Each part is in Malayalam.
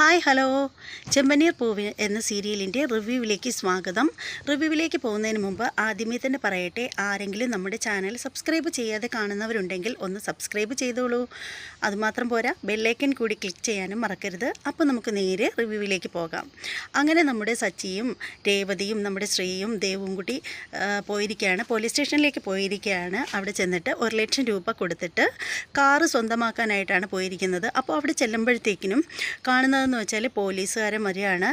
Hi hello. ചെമ്പനീർ പൂവ് എന്ന സീരിയലിന്റെ റിവ്യൂവിലേക്ക് സ്വാഗതം. റിവ്യൂവിലേക്ക് പോകുന്നതിന് മുമ്പ് ആദ്യമേ തന്നെ പറയട്ടെ ആരെങ്കിലും നമ്മുടെ ചാനൽ സബ്സ്ക്രൈബ് ചെയ്യാതെ കാണുന്നവരുണ്ടെങ്കിൽ ഒന്ന് സബ്സ്ക്രൈബ് ചെയ്തോളൂ. അതുമാത്രം പോരാ ബെല്ലൈക്കൻ കൂടി ക്ലിക്ക് ചെയ്യാനും മറക്കരുത്. അപ്പോൾ നമുക്ക് നേരെ റിവ്യൂവിലേക്ക് പോകാം. അങ്ങനെ നമ്മുടെ സച്ചിയും രേവതിയും നമ്മുടെ ശ്രീയും ദേവും കൂടി പോയിരിക്കുകയാണ്. പോലീസ് സ്റ്റേഷനിലേക്ക് പോയിരിക്കുകയാണ്. അവിടെ ചെന്നിട്ട് ഒരു ലക്ഷം രൂപ കൊടുത്തിട്ട് കാറ് സ്വന്തമാക്കാനായിട്ടാണ് പോയിരിക്കുന്നത്. അപ്പോൾ അവിടെ ചെല്ലുമ്പോഴത്തേക്കിനും കാണുന്നതെന്ന് വെച്ചാൽ പോലീസുകാരൻ വരികയാണ്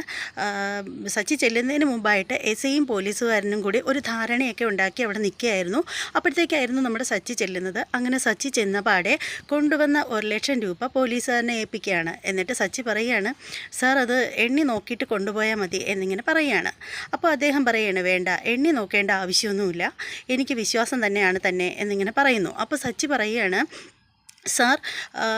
സച്ചി ചെല്ലുന്നതിന് മുമ്പായിട്ട് എസ് ഐയും പോലീസുകാരനും കൂടി ഒരു ധാരണയൊക്കെ ഉണ്ടാക്കി അവിടെ നിൽക്കുകയായിരുന്നു. അപ്പോഴത്തേക്കായിരുന്നു നമ്മുടെ സച്ചി ചെല്ലുന്നത്. അങ്ങനെ സച്ചി ചെന്ന പാടെ കൊണ്ടുവന്ന ഒരു ലക്ഷം രൂപ പോലീസുകാരനെ ഏൽപ്പിക്കുകയാണ്. എന്നിട്ട് സച്ചി പറയുകയാണ് സാർ അത് എണ്ണി നോക്കിയിട്ട് കൊണ്ടുപോയാൽ മതി എന്നിങ്ങനെ പറയുകയാണ്. അപ്പോൾ അദ്ദേഹം പറയുകയാണ് വേണ്ട എണ്ണി നോക്കേണ്ട ആവശ്യമൊന്നുമില്ല. എനിക്ക് വിശ്വാസം തന്നെയാണ് തന്നെ എന്നിങ്ങനെ പറയുന്നു. അപ്പോൾ സച്ചി പറയുകയാണ് സാർ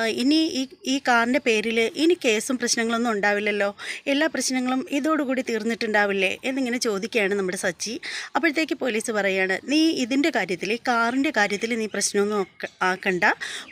ഇനി ഈ ഈ കാറിന്റെ പേരിൽ ഇനി കേസും പ്രശ്നങ്ങളൊന്നും ഉണ്ടാവില്ലല്ലോ. എല്ലാ പ്രശ്നങ്ങളും ഇതോടുകൂടി തീർന്നിട്ടുണ്ടാവില്ലേ എന്നിങ്ങനെ ചോദിക്കുകയാണ് നമ്മുടെ സച്ചി. അപ്പോഴത്തേക്ക് പോലീസ് പറയുകയാണ് നീ ഇതിന്റെ കാര്യത്തിൽ ഈ കാറിന്റെ കാര്യത്തിൽ നീ പ്രശ്നമൊന്നും ആക്ക- ആക്കണ്ട.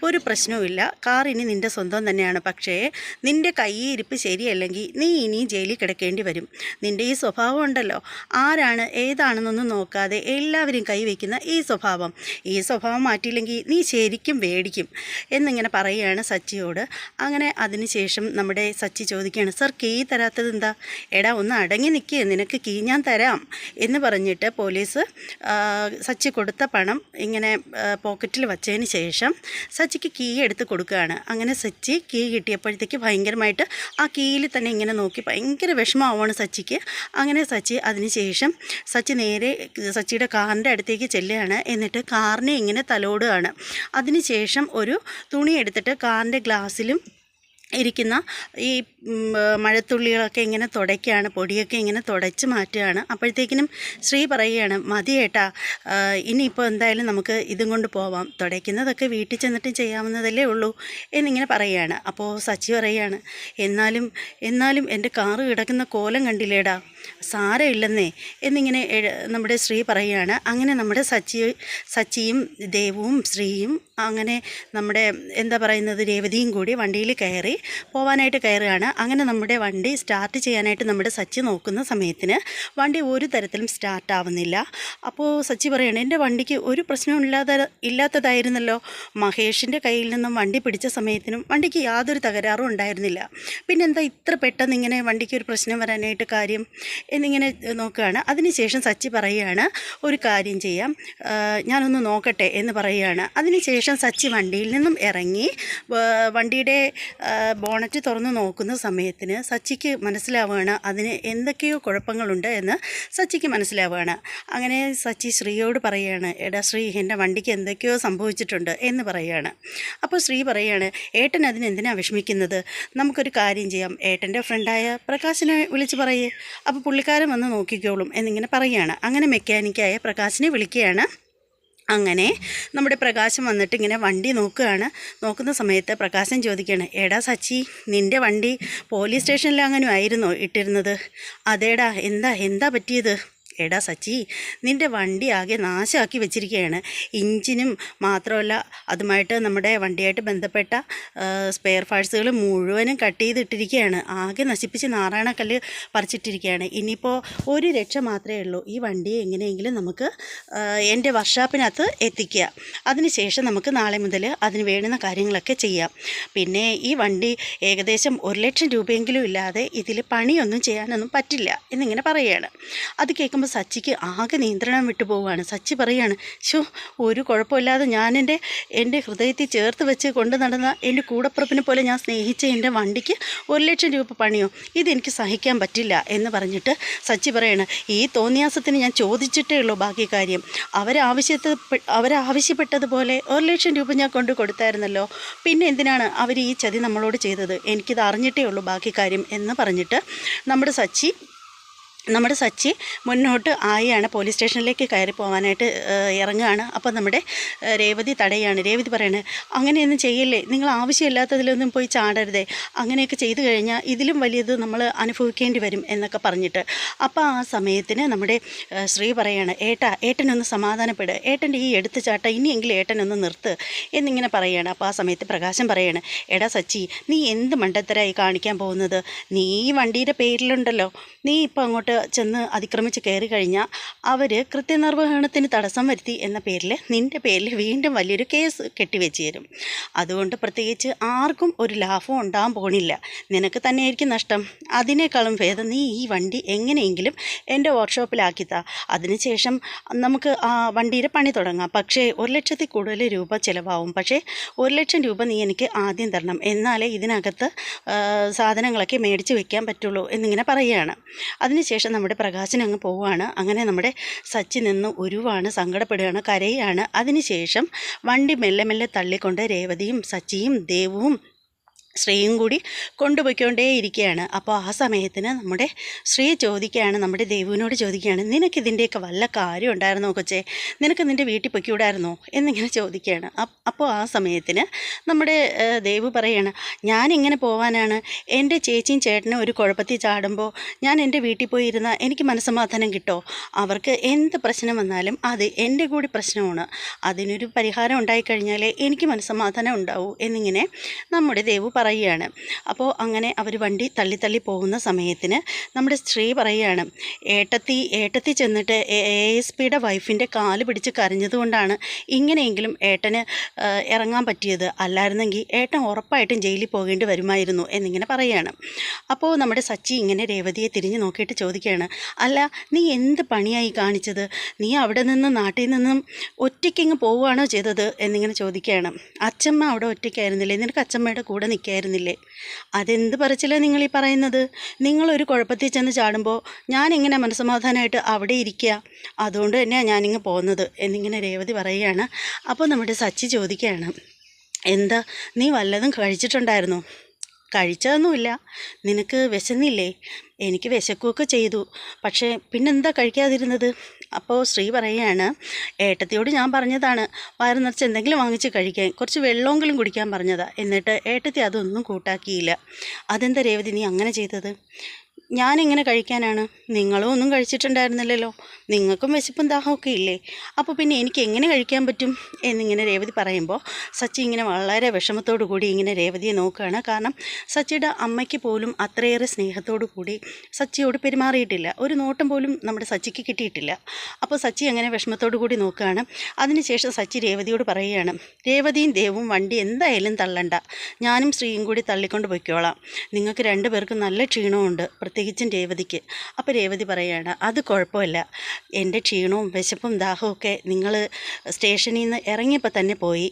ഒരു പ്രശ്നവുമില്ല കാർ ഇനി നിന്റെ സ്വന്തം തന്നെയാണ്. പക്ഷേ നിന്റെ കൈയിരിപ്പ് ശരിയല്ലെങ്കിൽ നീ ഇനിയും ജയിലിൽ കിടക്കേണ്ടി വരും. നിന്റെ ഈ സ്വഭാവം ഉണ്ടല്ലോ. ആരാണ് ഏതാണെന്നൊന്നും നോക്കാതെ എല്ലാവരും കൈവയ്ക്കുന്ന ഈ സ്വഭാവം. ഈ സ്വഭാവം മാറ്റിയില്ലെങ്കിൽ നീ ശരിക്കും വേടിക്കും. എന്നിങ്ങനെ പറയുകയാണ് സച്ചിയോട്. അങ്ങനെ അതിനുശേഷം നമ്മുടെ സച്ചി ചോദിക്കുകയാണ് സർ കീ തരാത്തത് എന്താ? എടാ ഒന്ന് അടങ്ങി നിൽക്കുക നിനക്ക് കീ ഞാൻ തരാം എന്ന് പറഞ്ഞിട്ട് പോലീസ് സച്ചി കൊടുത്ത പണം ഇങ്ങനെ പോക്കറ്റിൽ വച്ചതിന് ശേഷം സച്ചിക്ക് കീ എടുത്ത് കൊടുക്കുകയാണ്. അങ്ങനെ സച്ചി കീ കിട്ടിയപ്പോഴത്തേക്ക് ഭയങ്കരമായിട്ട് ആ കീയിൽ തന്നെ ഇങ്ങനെ നോക്കി ഭയങ്കര വിഷമമാവാണ് സച്ചിക്ക്. അങ്ങനെ സച്ചി അതിനുശേഷം സച്ചി നേരെ സച്ചിയുടെ കാറിന്റെ അടുത്തേക്ക് ചെല്ലുകയാണ്. എന്നിട്ട് കാറിനെ ഇങ്ങനെ തലോടുകയാണ്. അതിനുശേഷം ഒരു തുണി എടുത്തിട്ട് കാറിന്റെ ഗ്ലാസ്സിലും ഇരിക്കുന്ന ഈ മഴത്തുള്ളികളൊക്കെ ഇങ്ങനെ തുടയ്ക്കുകയാണ് പൊടിയൊക്കെ ഇങ്ങനെ തുടച്ച് മാറ്റുകയാണ്. അപ്പോഴത്തേക്കിനും ശ്രീ പറയുകയാണ് മതി ഏട്ടാ ഇനിയിപ്പോൾ എന്തായാലും നമുക്ക് ഇതും കൊണ്ട് പോവാം. തുടയ്ക്കുന്നതൊക്കെ വീട്ടിൽ ചെന്നിട്ട് ചെയ്യാവുന്നതല്ലേ ഉള്ളൂ എന്നിങ്ങനെ പറയുകയാണ്. അപ്പോൾ സച്ചി പറയുകയാണ് എന്നാലും എന്നാലും എന്റെ കാറ് കിടക്കുന്ന കോലം കണ്ടില്ലേടാ സാരമില്ലെന്നേ എന്നിങ്ങനെ നമ്മുടെ ശ്രീ പറയുകയാണ്. അങ്ങനെ നമ്മുടെ സച്ചി സച്ചിയും ദേവവും ശ്രീയും അങ്ങനെ നമ്മുടെ എന്താ പറയുന്നത് രേവതിയും കൂടി വണ്ടിയിൽ കയറി പോവാനായിട്ട് കയറുകയാണ്. അങ്ങനെ നമ്മുടെ വണ്ടി സ്റ്റാർട്ട് ചെയ്യാനായിട്ട് നമ്മുടെ സച്ചി നോക്കുന്ന സമയത്തിന് വണ്ടി ഒരു തരത്തിലും സ്റ്റാർട്ട് ആവുന്നില്ല. അപ്പോൾ സച്ചി പറയണം എന്റെ വണ്ടിക്ക് ഒരു പ്രശ്നവും ഇല്ലാതെ ഇല്ലാത്തതായിരുന്നല്ലോ. മഹേഷിന്റെ കയ്യിൽ നിന്നും വണ്ടി പിടിച്ച സമയത്തിനും വണ്ടിക്ക് യാതൊരു തകരാറും ഉണ്ടായിരുന്നില്ല. പിന്നെ എന്താ ഇത്ര പെട്ടെന്ന് ഇങ്ങനെ വണ്ടിക്ക് ഒരു പ്രശ്നം വരാനായിട്ട് കാര്യം? എന്നിങ്ങനെ നോക്കുകയാണ്. അതിനുശേഷം സച്ചി പറയുകയാണ് ഒരു കാര്യം ചെയ്യാം. ഞാനൊന്ന് നോക്കട്ടെ എന്ന് പറയുകയാണ്. അതിനുശേഷം സച്ചി വണ്ടിയിൽ നിന്നും ഇറങ്ങി വണ്ടിയുടെ ബോണറ്റ് തുറന്നു നോക്കുന്ന സമയത്തിന് സച്ചിക്ക് മനസ്സിലാവുകയാണ് അതിന് എന്തൊക്കെയോ കുഴപ്പങ്ങളുണ്ട് എന്ന് സച്ചിക്ക് മനസ്സിലാവുകയാണ്. അങ്ങനെ സച്ചി ശ്രീയോട് പറയുകയാണ് എടാ ശ്രീ എന്റെ വണ്ടിക്ക് എന്തൊക്കെയോ സംഭവിച്ചിട്ടുണ്ട് എന്ന് പറയുകയാണ് അപ്പോൾ ശ്രീ പറയുകയാണ് ഏട്ടൻ അതിന് എന്തിനാ വിഷമിക്കുന്നത്? നമുക്കൊരു കാര്യം ചെയ്യാം. ഏട്ടന്റെ ഫ്രണ്ടായ പ്രകാശിനെ വിളിച്ച് പറയേ. അപ്പോൾ പുള്ളിക്കാരൻ വന്ന് നോക്കിക്കോളും എന്നിങ്ങനെ പറയുകയാണ് അങ്ങനെ മെക്കാനിക്കായ പ്രകാശിനെ വിളിക്കുകയാണ്. അങ്ങനെ നമ്മുടെ പ്രകാശം വന്നിട്ട് ഇങ്ങനെ വണ്ടി നോക്കുകയാണ്. നോക്കുന്ന സമയത്ത് പ്രകാശം ചോദിക്കുകയാണ് എടാ സച്ചി നിന്റെ വണ്ടി പോലീസ് സ്റ്റേഷനിൽ അങ്ങനെ ആയിരുന്നോ ഇട്ടിരുന്നത്? അതേടാ എന്താ എന്താ പറ്റിയത്? എടാ സച്ചി നിന്റെ വണ്ടി ആകെ നാശമാക്കി വെച്ചിരിക്കുകയാണ് ഇഞ്ചിനും മാത്രമല്ല അതുമായിട്ട് നമ്മുടെ വണ്ടിയായിട്ട് ബന്ധപ്പെട്ട സ്പെയർ പാർട്സുകൾ മുഴുവനും കട്ട് ചെയ്തിട്ടിരിക്കുകയാണ് ആകെ നശിപ്പിച്ച് നാറാണക്കല്ല് പറിച്ചിട്ടിരിക്കുകയാണ് ഇനിയിപ്പോൾ ഒരു രക്ഷ മാത്രമേ ഉള്ളൂ. ഈ വണ്ടിയെ എങ്ങനെയെങ്കിലും നമുക്ക് എന്റെ വർക്ക്ഷോപ്പിനകത്ത് എത്തിക്കുക. അതിനുശേഷം നമുക്ക് നാളെ മുതൽ അതിന് വേണ്ടുന്ന കാര്യങ്ങളൊക്കെ ചെയ്യാം. പിന്നെ ഈ വണ്ടി ഏകദേശം ഒരു ലക്ഷം രൂപയെങ്കിലും ഇല്ലാതെ ഇതിൽ പണിയൊന്നും ചെയ്യാനൊന്നും പറ്റില്ല എന്നിങ്ങനെ പറയുകയാണ്. അത് കേൾക്കുമ്പോൾ സച്ചിക്ക് ആകെ നിയന്ത്രണം വിട്ടു പോവുകയാണ്. സച്ചി പറയുകയാണ് ഷോ ഒരു കുഴപ്പമില്ലാതെ ഞാനെന്റെ എന്റെ ഹൃദയത്തിൽ ചേർത്ത് വെച്ച് കൊണ്ട് നടന്ന എന്റെ കൂടപ്പുറപ്പിനെ പോലെ ഞാൻ സ്നേഹിച്ച എന്റെ വണ്ടിക്ക് ഒരു ലക്ഷം രൂപ പണിയോ? ഇതെനിക്ക് സഹിക്കാൻ പറ്റില്ല എന്ന് പറഞ്ഞിട്ട് സച്ചി പറയാണ് ഈ തോന്നിയാസത്തിന് ഞാൻ ചോദിച്ചിട്ടേ ഉള്ളൂ ബാക്കി കാര്യം അവരാവശ്യത്തെ അവരാവശ്യപ്പെട്ടതുപോലെ ഒരു ലക്ഷം രൂപ ഞാൻ കൊണ്ട് കൊടുത്തായിരുന്നല്ലോ. പിന്നെ എന്തിനാണ് അവർ ഈ ചതി നമ്മളോട് ചെയ്തത്? എനിക്കിത് അറിഞ്ഞിട്ടേ ഉള്ളൂ ബാക്കി കാര്യം എന്ന് പറഞ്ഞിട്ട് നമ്മുടെ സച്ചി നമ്മുടെ സച്ചി മുന്നോട്ട് ആയാണ് പോലീസ് സ്റ്റേഷനിലേക്ക് കയറി പോകാനായിട്ട് ഇറങ്ങുകയാണ്. അപ്പോൾ നമ്മുടെ രേവതി തടയാണ്. രേവതി പറയണേ അങ്ങനെയൊന്നും ചെയ്യല്ലേ? നിങ്ങൾ ആവശ്യമില്ലാത്തതിലൊന്നും പോയി ചാടരുതേ. അങ്ങനെയൊക്കെ ചെയ്തു കഴിഞ്ഞാൽ ഇതിലും വലിയത് നമ്മൾ അനുഭവിക്കേണ്ടി വരും എന്നൊക്കെ പറഞ്ഞിട്ട്. അപ്പോൾ ആ സമയത്തിന് നമ്മുടെ ശ്രീ പറയാണ് ഏട്ടാ ഏട്ടനൊന്ന് സമാധാനപ്പെട്. ഏട്ടന്റെ ഈ എടുത്തുചാട്ട ഇനിയെങ്കിലും ഏട്ടനൊന്ന് നിർത്ത് എന്നിങ്ങനെ പറയുകയാണ് അപ്പോൾ ആ സമയത്ത് പ്രകാശം പറയാണ് എടാ സച്ചി നീ എന്ത് മണ്ടത്തരായി കാണിക്കാൻ പോകുന്നത്? നീ വണ്ടിയുടെ പേരിലുണ്ടല്ലോ. നീ ഇപ്പോൾ അങ്ങോട്ട് ചെന്ന് അതിക്രമിച്ച് കയറി കഴിഞ്ഞാൽ അവർ കൃത്യനിർവഹണത്തിന് തടസ്സം വരുത്തി എന്ന പേരിൽ നിന്റെ പേരിൽ വീണ്ടും വലിയൊരു കേസ് കെട്ടിവെച്ച് തരും. അതുകൊണ്ട് പ്രത്യേകിച്ച് ആർക്കും ഒരു ലാഭം ഉണ്ടാകാൻ പോണില്ല. നിനക്ക് തന്നെയായിരിക്കും നഷ്ടം. അതിനേക്കാളും ഭേദം നീ ഈ വണ്ടി എങ്ങനെയെങ്കിലും എന്റെ വർക്ക്ഷോപ്പിലാക്കി താ. അതിനുശേഷം നമുക്ക് ആ വണ്ടിയുടെ പണി തുടങ്ങാം. പക്ഷേ ഒരു ലക്ഷത്തിൽ കൂടുതൽ രൂപ ചിലവാകും പക്ഷേ ഒരു ലക്ഷം രൂപ നീ എനിക്ക് ആദ്യം തരണം. എന്നാലേ ഇതിനകത്ത് സാധനങ്ങളൊക്കെ മേടിച്ച് വെക്കാൻ പറ്റുള്ളൂ എന്നിങ്ങനെ പറയുകയാണ് അതിനുശേഷം നമ്മുടെ പ്രകാശൻ അങ്ങ് പോവുകയാണ് അങ്ങനെ നമ്മുടെ സച്ചി നിന്ന് ഉരുവാണ് സങ്കടപ്പെടുകയാണ് കരയാണ്. അതിനുശേഷം വണ്ടി മെല്ലെ മെല്ലെ തള്ളിക്കൊണ്ട് രേവതിയും സച്ചിയും ദേവുവും ശ്രീയും കൂടി കൊണ്ടുപോയിക്കൊണ്ടേ ഇരിക്കുകയാണ് അപ്പോൾ ആ സമയത്തിന് നമ്മുടെ ശ്രീ ചോദിക്കുകയാണ് നമ്മുടെ ദേവുവിനോട് ചോദിക്കുകയാണ് നിനക്ക് ഇതിന്റെയൊക്കെ വല്ല കാര്യം ഉണ്ടായിരുന്നോ കൊച്ചേ? നിനക്ക് നിന്റെ വീട്ടിൽ പൊയ്ക്കൂടായിരുന്നോ? എന്നിങ്ങനെ ചോദിക്കുകയാണ്. അപ്പ് അപ്പോൾ ആ സമയത്തിന് നമ്മുടെ ദേവ് പറയാണ് ഞാനിങ്ങനെ പോവാനാണ്. എന്റെ ചേച്ചിയും ചേട്ടനും ഒരു കുഴപ്പത്തിൽ ചാടുമ്പോൾ ഞാൻ എന്റെ വീട്ടിൽ പോയി എനിക്ക് മനസ്സമാധാനം കിട്ടോ? അവർക്ക് എന്ത് പ്രശ്നം വന്നാലും അത് എന്റെ കൂടി പ്രശ്നമാണ്. അതിനൊരു പരിഹാരം ഉണ്ടായിക്കഴിഞ്ഞാലേ എനിക്ക് മനസ്സമാധാനം ഉണ്ടാവൂ എന്നിങ്ങനെ നമ്മുടെ ദേവു പറയുകയാണ്. അപ്പോൾ അങ്ങനെ അവർ വണ്ടി തള്ളി തള്ളി പോകുന്ന സമയത്തിന് നമ്മുടെ സ്ത്രീ പറയുകയാണ് ഏട്ടത്തി ഏട്ടത്തി ചെന്നിട്ട് എ എസ് പിയുടെ വൈഫിന്റെ കാൽ പിടിച്ച് കരഞ്ഞതുകൊണ്ടാണ് ഇങ്ങനെയെങ്കിലും ഏട്ടന് ഇറങ്ങാൻ പറ്റിയത്. അല്ലായിരുന്നെങ്കിൽ ഏട്ടൻ ഉറപ്പായിട്ടും ജയിലിൽ പോകേണ്ടി വരുമായിരുന്നു എന്നിങ്ങനെ പറയുകയാണ്. അപ്പോൾ നമ്മുടെ സച്ചി ഇങ്ങനെ രേവതിയെ തിരിഞ്ഞു നോക്കിയിട്ട് ചോദിക്കുകയാണ് അല്ല നീ എന്ത് പണിയായി കാണിച്ചത്? നീ അവിടെ നിന്ന് നാട്ടിൽ നിന്നും ഒറ്റയ്ക്കിങ്ങ് പോവുകയാണോ ചെയ്തത്? എന്നിങ്ങനെ ചോദിക്കുകയാണ്. അച്ചമ്മ അവിടെ ഒറ്റയ്ക്കായിരുന്നില്ലേ? നിനക്ക് അച്ചമ്മയുടെ കൂടെ നിൽക്കായിരുന്നില്ലേ അതെന്ത് പറച്ചില്ല നിങ്ങൾ ഈ പറയുന്നത്? നിങ്ങളൊരു കുഴപ്പത്തിൽ ചെന്ന് ചാടുമ്പോൾ ഞാൻ ഇങ്ങനെ മനസ്സമാധാനമായിട്ട് അവിടെ ഇരിക്കുക അതുകൊണ്ട് തന്നെയാണ് ഞാനിങ്ങ് പോകുന്നത് എന്നിങ്ങനെ രേവതി പറയുകയാണ്. അപ്പോൾ നമ്മുടെ സച്ചി ചോദിക്കുകയാണ് എന്താ നീ വല്ലതും കഴിച്ചിട്ടുണ്ടായിരുന്നോ? കഴിച്ചതൊന്നുമില്ല. നിനക്ക് വിശന്നില്ലേ? എനിക്ക് വിശക്കുകയൊക്കെ ചെയ്തു. പക്ഷേ പിന്നെന്താ കഴിക്കാതിരുന്നത്? അപ്പോൾ ശ്രീ പറയുകയാണ് ഏട്ടത്തിയോട് ഞാൻ പറഞ്ഞതാണ് വയറു നിറച്ച് എന്തെങ്കിലും വാങ്ങിച്ച് കഴിക്കാൻ കുറച്ച് വെള്ളമെങ്കിലും കുടിക്കാൻ പറഞ്ഞതാണ് എന്നിട്ട് ഏട്ടത്തി അതൊന്നും കൂട്ടാക്കിയില്ല. അതെന്താ രേവതി നീ അങ്ങനെ ചെയ്തത്? ഞാനിങ്ങനെ കഴിക്കാനാണ്? നിങ്ങളും ഒന്നും കഴിച്ചിട്ടുണ്ടായിരുന്നില്ലല്ലോ. നിങ്ങൾക്കും വിശപ്പും ദാഹമൊക്കെ ഇല്ലേ? അപ്പോൾ പിന്നെ എനിക്ക് എങ്ങനെ കഴിക്കാൻ പറ്റും? എന്നിങ്ങനെ രേവതി പറയുമ്പോൾ സച്ചി ഇങ്ങനെ വളരെ വിഷമത്തോടു കൂടി ഇങ്ങനെ രേവതിയെ നോക്കുകയാണ് കാരണം സച്ചിയുടെ അമ്മയ്ക്ക് പോലും അത്രയേറെ സ്നേഹത്തോടു കൂടി സച്ചിയോട് പെരുമാറിയിട്ടില്ല. ഒരു നോട്ടം പോലും നമ്മുടെ സച്ചിക്ക് കിട്ടിയിട്ടില്ല. അപ്പോൾ സച്ചി അങ്ങനെ വിഷമത്തോടു കൂടി നോക്കുകയാണ് അതിനുശേഷം സച്ചി രേവതിയോട് പറയുകയാണ് രേവതിയും ദേവും വണ്ടി എന്തായാലും തള്ളണ്ട. ഞാനും ശ്രീയും കൂടി തള്ളിക്കൊണ്ട് പൊയ്ക്കോളാം. നിങ്ങൾക്ക് രണ്ടുപേർക്കും നല്ല ക്ഷീണമുണ്ട്. രേവതിക്ക്. അപ്പോൾ രേവതി പറയുകയാണ് അത് കുഴപ്പമില്ല. എന്റെ ക്ഷീണവും വിശപ്പും ദാഹവും ഒക്കെ നിങ്ങൾ സ്റ്റേഷനിൽ നിന്ന് ഇറങ്ങിയപ്പോൾ തന്നെ പോയി.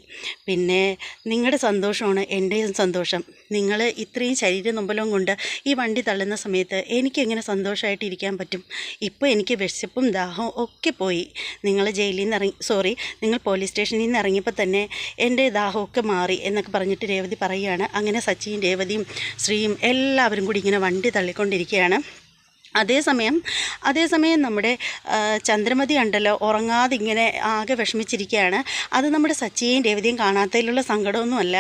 പിന്നെ നിങ്ങളുടെ സന്തോഷമാണ് എന്റെയും സന്തോഷം. നിങ്ങൾ ഇത്രയും ശരീര നൊമ്പലവും കൊണ്ട് ഈ വണ്ടി തള്ളുന്ന സമയത്ത് എനിക്ക് എങ്ങനെ സന്തോഷമായിട്ട് ഇരിക്കാൻ പറ്റും? ഇപ്പോൾ എനിക്ക് വിശപ്പും ദാഹവും ഒക്കെ പോയി. നിങ്ങൾ ജയിലിൽ നിന്ന് ഇറങ്ങി സോറി നിങ്ങൾ പോലീസ് സ്റ്റേഷനിൽ നിന്ന് ഇറങ്ങിയപ്പോൾ തന്നെ എന്റെ ദാഹമൊക്കെ മാറി എന്നൊക്കെ പറഞ്ഞിട്ട് രേവതി പറയുകയാണ്. അങ്ങനെ സച്ചിയും രേവതിയും ശ്രീയും എല്ലാവരും കൂടി ഇങ്ങനെ വണ്ടി തള്ളിക്കൊണ്ടിരിക്കുകയാണ്. അതേസമയം അതേസമയം നമ്മുടെ ചന്ദ്രമതി ഉണ്ടല്ലോ ഉറങ്ങാതെ ഇങ്ങനെ ആകെ വിഷമിച്ചിരിക്കുകയാണ്. അത് നമ്മുടെ സച്ചിയെയും രേവതിയും കാണാത്തതിലുള്ള സങ്കടമൊന്നുമല്ല.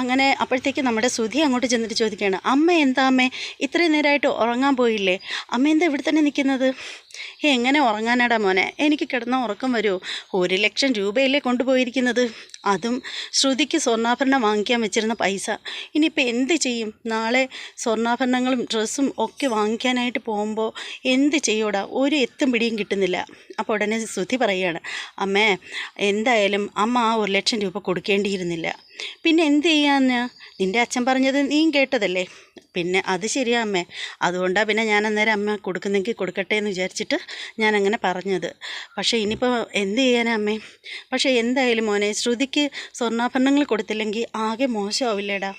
അങ്ങനെ അപ്പോഴത്തേക്ക് നമ്മുടെ സുധി അങ്ങോട്ട് ചെന്നിട്ട് ചോദിക്കുകയാണ് അമ്മ എന്താ അമ്മേ? ഇത്രയും നേരമായിട്ട് ഉറങ്ങാൻ പോയില്ലേ? അമ്മ എന്താ ഇവിടെ തന്നെ നിൽക്കുന്നത്? എങ്ങനെ ഉറങ്ങാനാടാ മോനെ? എനിക്ക് കിടന്ന ഉറക്കം വരുമോ ഒരു ലക്ഷം രൂപയല്ലേ കൊണ്ടുപോയിരിക്കുന്നത്? അതും ശ്രുതിക്ക് സ്വർണാഭരണം വാങ്ങിക്കാൻ വെച്ചിരുന്ന പൈസ. ഇനിയിപ്പോൾ എന്ത് ചെയ്യും? നാളെ സ്വർണാഭരണങ്ങളും ഡ്രസ്സും ഒക്കെ വാങ്ങിക്കാനായിട്ട് പോകുമ്പോൾ എന്ത് ചെയ്യൂടാ ഒരു എത്തും പിടിയും കിട്ടുന്നില്ല. അപ്പോൾ ഉടനെ ശ്രുതി പറയുകയാണ് അമ്മേ എന്തായാലും അമ്മ ആ ഒരു ലക്ഷം രൂപ കൊടുക്കേണ്ടിയിരുന്നില്ല. പിന്നെ എന്ത് ചെയ്യാന്ന്? നിന്റെ അച്ഛൻ പറഞ്ഞത് നീ കേട്ടതല്ലേ? പിന്നെ അത് ശരിയാ അമ്മേ. അതുകൊണ്ടാണ് പിന്നെ ഞാൻ അന്നേരം അമ്മ കൊടുക്കുന്നെങ്കിൽ കൊടുക്കട്ടെ എന്ന് വിചാരിച്ചിട്ട് ഞാൻ അങ്ങനെ പറഞ്ഞത്. പക്ഷേ ഇനിയിപ്പോൾ എന്ത് ചെയ്യാനാ അമ്മേ? പക്ഷേ എന്തായാലും മോനെ ശ്രുതിക്ക് സ്വർണാഭരണങ്ങൾ കൊടുത്തില്ലെങ്കിൽ ആകെ മോശമാവില്ലേടാ.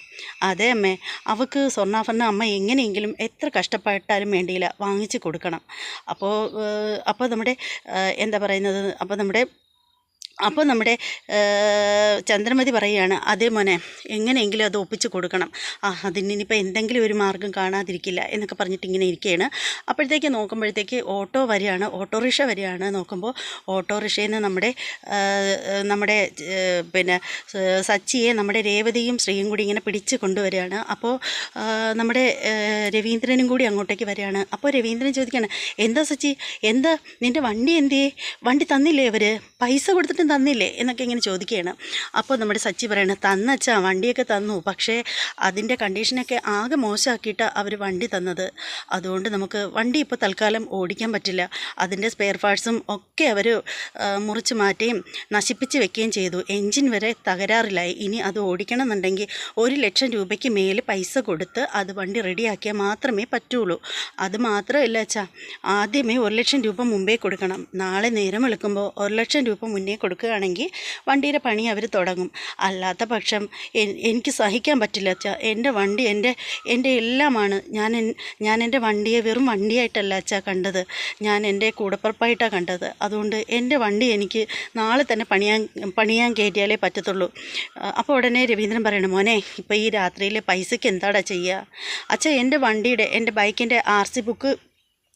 അതെ അമ്മേ അവൾക്ക് സ്വർണാഭരണം അമ്മ എങ്ങനെയെങ്കിലും എത്ര കഷ്ടപ്പെട്ടാലും വേണ്ടിയില്ല വാങ്ങിച്ച് കൊടുക്കണം. അപ്പോൾ അപ്പോൾ നമ്മുടെ എന്താ പറയുന്നത്? അപ്പോൾ നമ്മുടെ അപ്പോൾ നമ്മുടെ ചന്ദ്രമതി പറയുകയാണ് അതേ മോനെ എങ്ങനെയെങ്കിലും അത് ഒപ്പിച്ച് കൊടുക്കണം. ആ അതിനിപ്പോൾ എന്തെങ്കിലും ഒരു മാർഗം കാണാതിരിക്കില്ല എന്നൊക്കെ പറഞ്ഞിട്ട് ഇങ്ങനെ ഇരിക്കുകയാണ് അപ്പോഴത്തേക്ക് നോക്കുമ്പോഴത്തേക്ക് ഓട്ടോ വരികയാണ് ഓട്ടോറിക്ഷ വരികയാണ് നോക്കുമ്പോൾ ഓട്ടോറിക്ഷയിൽ നിന്ന് നമ്മുടെ നമ്മുടെ പിന്നെ സച്ചിയെ നമ്മുടെ രേവതിയും ശ്രീയും കൂടി ഇങ്ങനെ പിടിച്ച് കൊണ്ടുവരികയാണ്. അപ്പോൾ നമ്മുടെ രവീന്ദ്രനും കൂടി അങ്ങോട്ടേക്ക് വരികയാണ്. അപ്പോൾ രവീന്ദ്രൻ ചോദിക്കുകയാണ് എന്താ സച്ചി? എന്താ? നിന്റെ വണ്ടി എന്തേ വണ്ടി തന്നില്ലേ അവർ പൈസ കൊടുത്തിട്ടും തന്നില്ലേ എന്നൊക്കെ ഇങ്ങനെ ചോദിക്കുകയാണ്. അപ്പോൾ നമ്മുടെ സച്ചി പറയണത് തന്നച്ചാ വണ്ടിയൊക്കെ തന്നു. പക്ഷേ അതിന്റെ കണ്ടീഷനൊക്കെ ആകെ മോശമാക്കിയിട്ട് അവർ വണ്ടി തന്നത്. അതുകൊണ്ട് നമുക്ക് വണ്ടി ഇപ്പോൾ തൽക്കാലം ഓടിക്കാൻ പറ്റില്ല. അതിന്റെ സ്പെയർ പാർട്സും ഒക്കെ അവർ മുറിച്ച് മാറ്റുകയും നശിപ്പിച്ച് വെക്കുകയും ചെയ്തു. എൻജിൻ വരെ തകരാറിലായി. ഇനി അത് ഓടിക്കണമെന്നുണ്ടെങ്കിൽ ഒരു ലക്ഷം രൂപയ്ക്ക് മേലെ പൈസ കൊടുത്ത് അത് വണ്ടി റെഡിയാക്കിയാൽ മാത്രമേ പറ്റുള്ളൂ. അത് മാത്രമല്ല അച്ഛാ ആദ്യമേ ഒരു ലക്ഷം രൂപ മുമ്പേ കൊടുക്കണം. നാളെ നേരം വെളുക്കുമ്പോൾ ഒരു ലക്ഷം രൂപ മുന്നേ കൊടുക്കുകയാണെങ്കിൽ വണ്ടിയുടെ പണി അവർ തുടങ്ങും. അല്ലാത്ത പക്ഷം എനിക്ക് സഹിക്കാൻ പറ്റില്ല. അച്ഛാ എന്റെ വണ്ടി എന്റെ എന്റെ എല്ലാമാണ് ഞാൻ ഞാൻ എന്റെ വണ്ടിയെ വെറും വണ്ടിയായിട്ടല്ല അച്ഛാ കണ്ടത്. ഞാൻ എന്റെ കൂടപ്പുറപ്പായിട്ടാണ് കണ്ടത്. അതുകൊണ്ട് എന്റെ വണ്ടി എനിക്ക് നാളെ തന്നെ പണിയാൻ പണിയാൻ കയറ്റിയാലേ പറ്റത്തുള്ളൂ. അപ്പോൾ ഉടനെ രവീന്ദ്രൻ പറയണം മോനെ ഇപ്പോൾ ഈ രാത്രിയിലെ പൈസയ്ക്ക് എന്താടാ ചെയ്യുക? അച്ഛാ എന്റെ വണ്ടിയുടെ എന്റെ ബൈക്കിന്റെ ആർ സി ബുക്ക്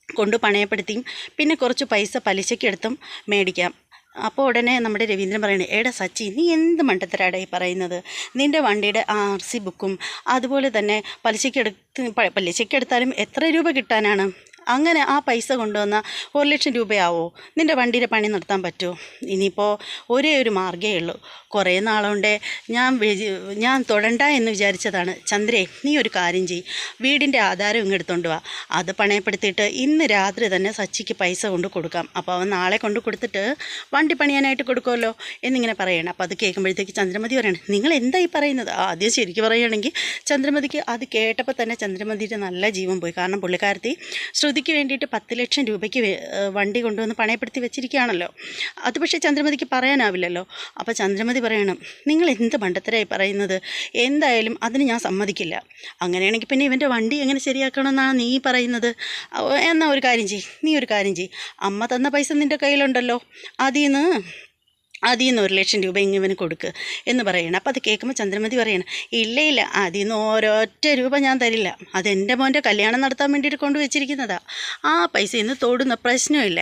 കൊണ്ട് പണയപ്പെടുത്തിയും പിന്നെ കുറച്ച് പൈസ പലിശയ്ക്കെടുത്തും മേടിക്കാം. അപ്പോൾ ഉടനെ നമ്മുടെ രവീന്ദ്രൻ പറയണേ എടാ സച്ചി നീ എന്ത് മണ്ടത്തരാടാ ഈ പറയുന്നത്? നിന്റെ വണ്ടിയുടെ ആർ സി ബുക്കും അതുപോലെ തന്നെ പലിശയ്ക്ക് എടുത്ത് പലിശയ്ക്ക് എടുത്താലും എത്ര രൂപ കിട്ടാനാണ്? അങ്ങനെ ആ പൈസ കൊണ്ടുവന്ന ഒരു ലക്ഷം രൂപയാവോ? നിന്റെ വണ്ടിയുടെ പണി നടത്താൻ പറ്റുമോ ഇനിയിപ്പോൾ ഒരേ ഒരു മാർഗമേ ഉള്ളൂ. കുറേ നാളുകൊണ്ട് ഞാൻ ഞാൻ തൊടണ്ട എന്ന് വിചാരിച്ചതാണ്. ചന്ദ്രേ നീ ഒരു കാര്യം ചെയ് വീടിന്റെ ആധാരം ഇങ്ങെടുത്തോണ്ട് വാ. അത് പണയപ്പെടുത്തിയിട്ട് ഇന്ന് രാത്രി തന്നെ സച്ചിക്ക് പൈസ കൊണ്ട് കൊടുക്കാം. അപ്പോൾ അവൻ നാളെ കൊണ്ട് കൊടുത്തിട്ട് വണ്ടി പണിയാനായിട്ട് കൊടുക്കുമല്ലോ എന്നിങ്ങനെ പറയണം. അപ്പോൾ അത് കേൾക്കുമ്പോഴത്തേക്ക് ചന്ദ്രമതി പറയണം നിങ്ങൾ എന്തായി പറയുന്നത്? ആദ്യം ശരിക്കും പറയുകയാണെങ്കിൽ ചന്ദ്രമതിക്ക് അത് കേട്ടപ്പോൾ തന്നെ ചന്ദ്രമതിയുടെ നല്ല ജീവൻ പോയി. കാരണം പുള്ളിക്കാരത്തി ശ്രുതിക്ക് വേണ്ടിയിട്ട് പത്ത് ലക്ഷം രൂപയ്ക്ക് വണ്ടി കൊണ്ടുവന്ന് പണയപ്പെടുത്തി വെച്ചിരിക്കുകയാണല്ലോ. അത് പക്ഷേ ചന്ദ്രമതിക്ക് പറയാനാവില്ലല്ലോ. അപ്പോൾ ചന്ദ്രമതി പറയണം നിങ്ങൾ എന്ത് മണ്ടത്തരായി പറയുന്നത്? എന്തായാലും അതിന് ഞാൻ സമ്മതിക്കില്ല. അങ്ങനെയാണെങ്കിൽ പിന്നെ ഇവന്റെ വണ്ടി എങ്ങനെ ശരിയാക്കണമെന്നാണ് നീ പറയുന്നത്? എന്നാൽ എന്നാ ഒരു കാര്യം ചെയ്യ് നീ ഒരു കാര്യം ചെയ്യ്. അമ്മ തന്ന പൈസ നിന്റെ കയ്യിലുണ്ടല്ലോ. അതിൽ നിന്ന് അതിൽ നിന്ന് ഒരു ലക്ഷം രൂപ ഇങ്ങനെ കൊടുക്കുക എന്ന് പറയണം. അപ്പോൾ അത് കേൾക്കുമ്പോൾ ചന്ദ്രമതി പറയണം ഇല്ല ഇല്ല അതിൽ നിന്ന് ഒരൊറ്റ രൂപ ഞാൻ തരില്ല. അത് എന്റെ മോന്റെ കല്യാണം നടത്താൻ വേണ്ടിയിട്ട് കൊണ്ടുവച്ചിരിക്കുന്നതാണ് ആ പൈസ ഇന്ന് തോടുന്ന പ്രശ്നമില്ല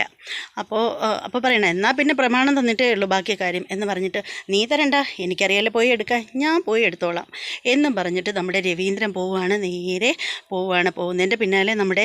അപ്പോൾ അപ്പോൾ പറയണം എന്നാൽ പിന്നെ പ്രമാണം തന്നിട്ടേ ഉള്ളൂ ബാക്കി കാര്യം എന്ന് പറഞ്ഞിട്ട് നീ തരണ്ട എനിക്കറിയാലോ പോയി എടുക്കാം ഞാൻ പോയി എടുത്തോളാം എന്നും പറഞ്ഞിട്ട് നമ്മുടെ രവീന്ദ്രൻ പോവുകയാണ് നേരെ പോവുകയാണ് പോകുന്നതിന്റെ പിന്നാലെ നമ്മുടെ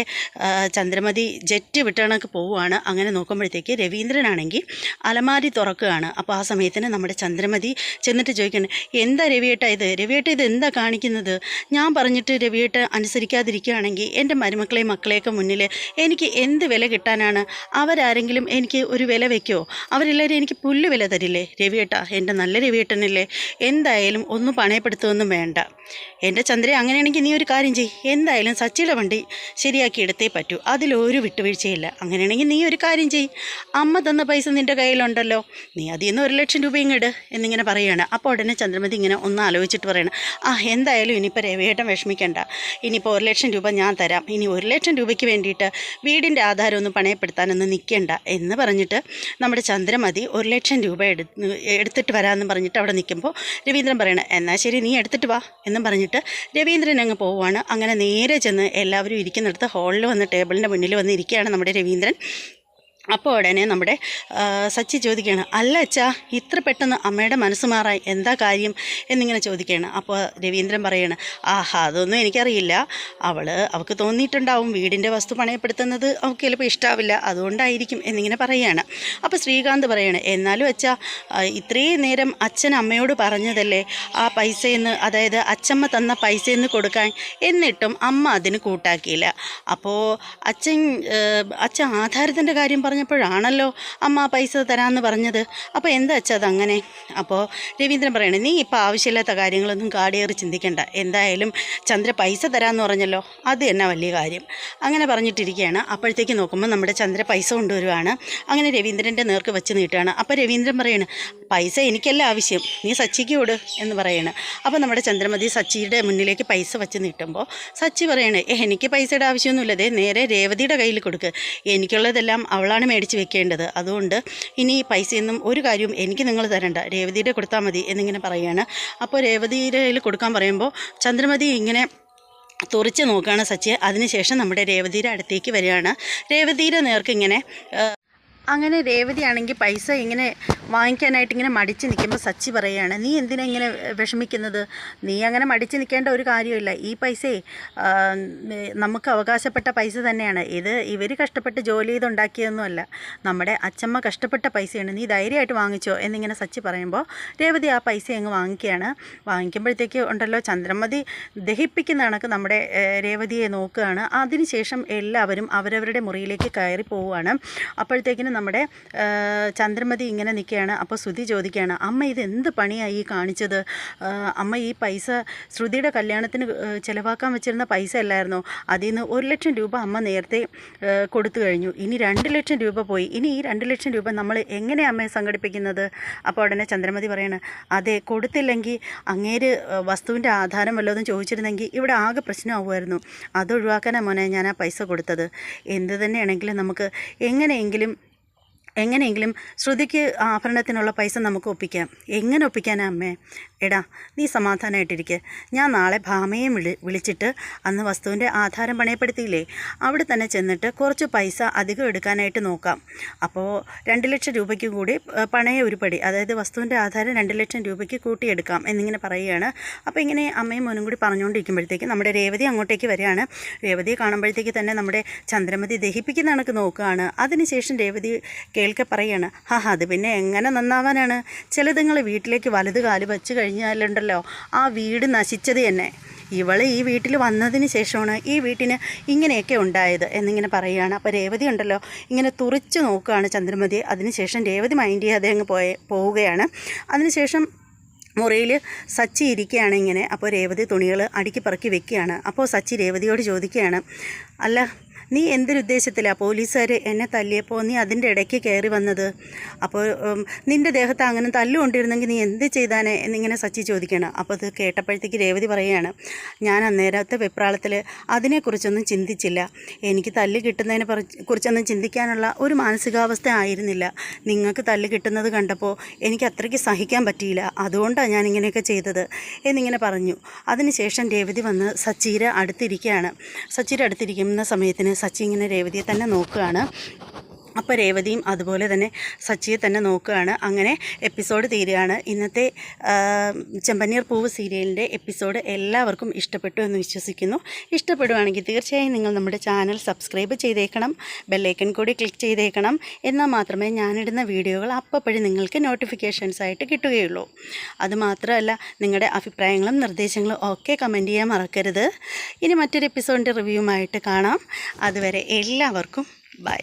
ചന്ദ്രമതി ജെറ്റ് വിട്ടണക്ക് പോവുകയാണ് അങ്ങനെ നോക്കുമ്പോഴത്തേക്ക് രവീന്ദ്രനാണെങ്കിൽ അലമാരി തുറക്കുകയാണ്. അപ്പോൾ ആ സമയത്തിന് നമ്മുടെ ചന്ദ്രമതി ചെന്നിട്ട് ചോദിക്കണം എന്താ രവിയേട്ട ഇത്? രവിയേട്ട ഇത് എന്താ കാണിക്കുന്നത്? ഞാൻ പറഞ്ഞിട്ട് രവിയേട്ട അനുസരിക്കാതിരിക്കുകയാണെങ്കിൽ എന്റെ മരുമക്കളെയും മക്കളെയൊക്കെ മുന്നിൽ എനിക്ക് എന്ത് വില കിട്ടാനാണ്? അവരാരെങ്കിലും എനിക്ക് ഒരു വില വയ്ക്കുമോ അവരെല്ലാവരും എനിക്ക് പുല്ല് വില തരില്ലേ? രവിയേട്ട എന്റെ നല്ല രവിയേട്ടനല്ലേ? എന്തായാലും ഒന്നും പണയപ്പെടുത്തുമൊന്നും വേണ്ട. എന്റെ ചന്ദ്ര അങ്ങനെയാണെങ്കിൽ നീ ഒരു കാര്യം ചെയ് എന്തായാലും സച്ചിയുടെ വണ്ടി ശരിയാക്കി എടുത്തേ പറ്റൂ. അതിലൊരു വിട്ടുവീഴ്ചയില്ല. അങ്ങനെയാണെങ്കിൽ നീ ഒരു കാര്യം ചെയ് അമ്മ തന്ന പൈസ നിന്റെ കയ്യിലുണ്ടല്ലോ. നീ അതിൽ നിന്ന് ഒരു ലക്ഷം രൂപ ഇങ്ങട് എന്നിങ്ങനെ പറയുകയാണ്. അപ്പോൾ ഉടനെ ചന്ദ്രമതി ഇങ്ങനെ ഒന്ന് ആലോചിച്ചിട്ട് പറയണം ആ എന്തായാലും ഇനിയിപ്പോൾ രവിയേട്ടൻ വിഷമിക്കേണ്ട. ഇനിയിപ്പോൾ ഒരു ലക്ഷം രൂപ ഞാൻ തരാം. ഇനി ഒരു ലക്ഷം രൂപയ്ക്ക് വേണ്ടിയിട്ട് വീടിന്റെ ആധാരം ഒന്നും പണയപ്പെടുത്താനൊന്നും നിൽക്കേണ്ട എന്ന് പറഞ്ഞിട്ട് നമ്മുടെ ചന്ദ്രമതി ഒരു ലക്ഷം രൂപ എടു എടുത്തിട്ട് വരാമെന്ന് പറഞ്ഞിട്ട് അവിടെ നിൽക്കുമ്പോൾ രവീന്ദ്രൻ പറയണം എന്നാൽ ശരി നീ എടുത്തിട്ട് വാ. എന്നും പറഞ്ഞിട്ട് രവീന്ദ്രൻ അങ്ങ് പോവുകയാണ്. അങ്ങനെ നേരെ ചെന്ന് എല്ലാവരും ഇരിക്കുന്നിടത്ത് ഹാളിൽ വന്ന് ടേബിളിന്റെ മുന്നിൽ വന്ന് ഇരിക്കുകയാണ് നമ്മുടെ രവീന്ദ്രൻ. അപ്പോൾ ഉടനെ നമ്മുടെ സച്ചി ചോദിക്കുകയാണ് അല്ല അച്ഛാ ഇത്ര പെട്ടെന്ന് അമ്മയുടെ മനസ്സ് മാറായി എന്താ കാര്യം? എന്നിങ്ങനെ ചോദിക്കുകയാണ്. അപ്പോൾ രവീന്ദ്രൻ പറയാണ് ആഹാ അതൊന്നും എനിക്കറിയില്ല. അവൾ അവൾക്ക് തോന്നിയിട്ടുണ്ടാവും വീടിന്റെ വസ്തു പണയപ്പെടുത്തുന്നത് അവൾക്ക് ചിലപ്പോൾ ഇഷ്ടാവില്ല. അതുകൊണ്ടായിരിക്കും എന്നിങ്ങനെ പറയുകയാണ്. അപ്പോൾ ശ്രീകാന്ത് പറയാണ് എന്നാലും അച്ഛാ ഇത്രയും നേരം അച്ഛൻ അമ്മയോട് പറഞ്ഞതല്ലേ? ആ പൈസയെന്ന് അതായത് അച്ഛമ്മ തന്ന പൈസയെന്ന് കൊടുക്കാൻ എന്നിട്ടും അമ്മ അതിന് കൂട്ടാക്കിയില്ല. അപ്പോൾ അച്ഛൻ അച്ഛൻ ആധാരത്തിന്റെ കാര്യം പറഞ്ഞപ്പോഴാണല്ലോ അമ്മ പൈസ തരാമെന്ന് പറഞ്ഞത്. അപ്പോൾ എന്താ അച്ഛാ അതങ്ങനെ? അപ്പോൾ രവീന്ദ്രൻ പറയണേ നീ ഇപ്പോൾ ആവശ്യമില്ലാത്ത കാര്യങ്ങളൊന്നും കാടിയേറി ചിന്തിക്കേണ്ട. എന്തായാലും ചന്ദ്ര പൈസ തരാമെന്ന് പറഞ്ഞല്ലോ. അത് തന്നെ വലിയ കാര്യം. അങ്ങനെ പറഞ്ഞിട്ടിരിക്കുകയാണ് അപ്പോഴത്തേക്ക് നോക്കുമ്പോൾ നമ്മുടെ ചന്ദ്ര പൈസ കൊണ്ടുവരുവാണ്. അങ്ങനെ രവീന്ദ്രന്റെ നേർക്ക് വെച്ച് നീട്ടുകയാണ് അപ്പോൾ രവീന്ദ്രൻ പറയാണ് പൈസ എനിക്കല്ല ആവശ്യം. നീ സച്ചിക്ക് വിട് എന്ന് പറയാണ്. അപ്പോൾ നമ്മുടെ ചന്ദ്രമതി സച്ചിയുടെ മുന്നിലേക്ക് പൈസ വെച്ച് നീട്ടുമ്പോൾ സച്ചി പറയണേ എനിക്ക് പൈസയുടെ ആവശ്യമൊന്നുമില്ല. ദേ നേരെ രേവതിയുടെ കയ്യിൽ കൊടുക്കുക എനിക്കുള്ളതെല്ലാം അവളാണ് ആണ് മേടിച്ച് വെക്കേണ്ടത്. അതുകൊണ്ട് ഇനി പൈസയൊന്നും ഒരു കാര്യവും എനിക്ക് നിങ്ങൾ തരണ്ട. രേവതിയുടെ കൊടുത്താൽ മതി എന്നിങ്ങനെ പറയുകയാണ് അപ്പോൾ രേവതിയുടെ കൊടുക്കാൻ പറയുമ്പോൾ ചന്ദ്രമതി ഇങ്ങനെ തുറച്ച് നോക്കുകയാണ് സച്ചിയെ. അതിനുശേഷം നമ്മുടെ രേവതിയുടെ അടുത്തേക്ക് വരികയാണ്. രേവതിയുടെ നേർക്ക് ഇങ്ങനെ ആ, അങ്ങനെ രേവതിയാണെങ്കിൽ പൈസ ഇങ്ങനെ വാങ്ങിക്കാനായിട്ട് ഇങ്ങനെ മടിച്ച് നിൽക്കുമ്പോൾ സച്ചി പറയുകയാണ് നീ എന്തിനാ ഇങ്ങനെ വിഷമിക്കുന്നത്? നീ അങ്ങനെ മടിച്ച് നിൽക്കേണ്ട ഒരു കാര്യമില്ല. ഈ പൈസയെ നമുക്ക് അവകാശപ്പെട്ട പൈസ തന്നെയാണ്. ഇത് ഇവർ കഷ്ടപ്പെട്ട് ജോലി ചെയ്തുണ്ടാക്കിയതൊന്നുമല്ല. നമ്മുടെ അച്ചമ്മ കഷ്ടപ്പെട്ട പൈസയാണ്. നീ ധൈര്യമായിട്ട് വാങ്ങിച്ചോ. എന്നിങ്ങനെ സച്ചി പറയുമ്പോൾ രേവതി ആ പൈസ അങ്ങ് വാങ്ങിക്കുകയാണ്. വാങ്ങിക്കുമ്പോഴത്തേക്ക് ഉണ്ടല്ലോ ചന്ദ്രമതി ദഹിപ്പിക്കുന്ന കണക്ക് നമ്മുടെ രേവതിയെ നോക്കുകയാണ്. അതിനുശേഷം എല്ലാവരും അവരവരുടെ മുറിയിലേക്ക് കയറി പോവുകയാണ്. അപ്പോഴത്തേക്കിനും നമ്മുടെ ചന്ദ്രമതി ഇങ്ങനെ നിൽക്കുകയാണ്. അപ്പോൾ ശ്രുതി ചോദിക്കുകയാണ് അമ്മ ഇത് എന്ത് പണിയായി കാണിച്ചത്? അമ്മ ഈ പൈസ ശ്രുതിയുടെ കല്യാണത്തിന് ചിലവാക്കാൻ വെച്ചിരുന്ന പൈസ അല്ലായിരുന്നോ? അതിൽ നിന്ന് ഒരു ലക്ഷം രൂപ അമ്മ നേരത്തെ കൊടുത്തു കഴിഞ്ഞു. ഇനി രണ്ട് ലക്ഷം രൂപ പോയി. ഇനി ഈ രണ്ട് ലക്ഷം രൂപ നമ്മൾ എങ്ങനെ അമ്മയെ സംഘടിപ്പിക്കുന്നത്? അപ്പോൾ ഉടനെ ചന്ദ്രമതി പറയാണ് അതെ കൊടുത്തില്ലെങ്കിൽ അങ്ങേര് വസ്തുവിന്റെ ആധാരം വല്ലതും ചോദിച്ചിരുന്നെങ്കിൽ ഇവിടെ ആകെ പ്രശ്നമാവുമായിരുന്നു. അതൊഴിവാക്കാനാണ് മോനെ ഞാൻ ആ പൈസ കൊടുത്തത്. എന്ത് തന്നെയാണെങ്കിലും നമുക്ക് എങ്ങനെയെങ്കിലും എങ്ങനെയെങ്കിലും ശ്രുതിക്ക് ആഭരണത്തിനുള്ള പൈസ നമുക്ക് ഒപ്പിക്കാം. എങ്ങനെ ഒപ്പിക്കാനാ അമ്മേ? എടാ നീ സമാധാനമായിട്ടിരിക്കുക ഞാൻ നാളെ ഭാമയെ വിളി വിളിച്ചിട്ട് അന്ന് വസ്തുവിന്റെ ആധാരം പണയപ്പെടുത്തിയില്ലേ? അവിടെ തന്നെ ചെന്നിട്ട് കുറച്ച് പൈസ അധികം എടുക്കാനായിട്ട് നോക്കാം. അപ്പോൾ രണ്ട് ലക്ഷം രൂപയ്ക്ക് കൂടി പണയ ഉരുപ്പടി അതായത് വസ്തുവിന്റെ ആധാരം രണ്ട് ലക്ഷം രൂപയ്ക്ക് കൂട്ടിയെടുക്കാം എന്നിങ്ങനെ പറയുകയാണ്. അപ്പോൾ ഇങ്ങനെ അമ്മയും മോനും കൂടി പറഞ്ഞുകൊണ്ടിരിക്കുമ്പോഴത്തേക്ക് നമ്മുടെ രേവതി അങ്ങോട്ടേക്ക് വരികയാണ്. രേവതിയെ കാണുമ്പോഴത്തേക്ക് തന്നെ നമ്മുടെ ചന്ദ്രമതി ദഹിപ്പിക്കുന്ന കണക്ക് നോക്കുകയാണ്. അതിനുശേഷം രേവതി കേൾക്കെ പറയാണ് ഹാ അത് പിന്നെ എങ്ങനെ നന്നാവാനാണ്? ചിലതുങ്ങൾ വീട്ടിലേക്ക് വലത് കാൽ വെച്ച് കഴിഞ്ഞാലുണ്ടല്ലോ ആ വീട് നശിച്ചത് തന്നെ. ഇവൾ ഈ വീട്ടിൽ വന്നതിന് ശേഷമാണ് ഈ വീട്ടിന് ഇങ്ങനെയൊക്കെ ഉണ്ടായത് എന്നിങ്ങനെ പറയുകയാണ് അപ്പോൾ രേവതി ഉണ്ടല്ലോ ഇങ്ങനെ തുറിച്ച് നോക്കുകയാണ് ചന്ദ്രമതി. അതിനുശേഷം രേവതി മൈൻഡ് ചെയ്യാതെ അങ്ങ് പോയ പോവുകയാണ്. അതിനുശേഷം മുറിയിൽ സച്ചി ഇരിക്കുകയാണ് ഇങ്ങനെ. അപ്പോൾ രേവതി തുണികൾ അടുക്കി പറക്കി വെക്കുകയാണ്. അപ്പോൾ സച്ചി രേവതിയോട് ചോദിക്കുകയാണ് അല്ല നീ എന്തൊരുദ്ദേശത്തിലാണ് പോലീസുകാർ എന്നെ തല്ലിയപ്പോൾ നീ അതിന്റെ ഇടയ്ക്ക് കയറി വന്നത്? അപ്പോൾ നിന്റെ ദേഹത്ത് അങ്ങനെ തല്ലുകൊണ്ടിരുന്നെങ്കിൽ നീ എന്ത് ചെയ്താനെ എന്നിങ്ങനെ സച്ചി ചോദിക്കണം? അപ്പോൾ അത് കേട്ടപ്പോഴത്തേക്ക് രേവതി പറയുകയാണ് ഞാൻ അന്നേരത്തെ വെപ്രാളത്തിൽ അതിനെക്കുറിച്ചൊന്നും ചിന്തിച്ചില്ല. എനിക്ക് തല്ല് കിട്ടുന്നതിനെ കുറിച്ചൊന്നും ചിന്തിക്കാനുള്ള ഒരു മാനസികാവസ്ഥ ആയിരുന്നില്ല. നിങ്ങൾക്ക് തല്ല് കിട്ടുന്നത് കണ്ടപ്പോൾ എനിക്ക് അത്രയ്ക്ക് സഹിക്കാൻ പറ്റിയില്ല. അതുകൊണ്ടാണ് ഞാൻ ഇങ്ങനെയൊക്കെ ചെയ്തത്. എന്നിങ്ങനെ പറഞ്ഞു. അതിനുശേഷം രേവതി വന്ന് സച്ചിയുടെ അടുത്തിരിക്കുകയാണ്. സച്ചിയുടെ അടുത്തിരിക്കുന്ന സമയത്തിന് സച്ചി ഇങ്ങനെ രേവതിയെ തന്നെ നോക്കുകയാണ്. അപ്പോൾ രേവതിയും അതുപോലെ തന്നെ സച്ചിയെ തന്നെ നോക്കുകയാണ്. അങ്ങനെ എപ്പിസോഡ് തീരുകയാണ്. ഇന്നത്തെ ചെമ്പന്നീർ പൂവ് സീരിയലിന്റെ എപ്പിസോഡ് എല്ലാവർക്കും ഇഷ്ടപ്പെട്ടു എന്ന് വിശ്വസിക്കുന്നു. ഇഷ്ടപ്പെടുവാണെങ്കിൽ തീർച്ചയായും നിങ്ങൾ നമ്മുടെ ചാനൽ സബ്സ്ക്രൈബ് ചെയ്തേക്കണം ബെല്ലൈക്കൺ കൂടി ക്ലിക്ക് ചെയ്തേക്കണം. എന്നാൽ മാത്രമേ ഞാനിടുന്ന വീഡിയോകൾ അപ്പോഴും നിങ്ങൾക്ക് നോട്ടിഫിക്കേഷൻസ് ആയിട്ട് കിട്ടുകയുള്ളൂ. അതുമാത്രമല്ല നിങ്ങളുടെ അഭിപ്രായങ്ങളും നിർദ്ദേശങ്ങളും ഒക്കെ കമന്റ് ചെയ്യാൻ മറക്കരുത്. ഇനി മറ്റൊരു എപ്പിസോഡിന്റെ റിവ്യൂമായിട്ട് കാണാം. അതുവരെ എല്ലാവർക്കും ബൈ.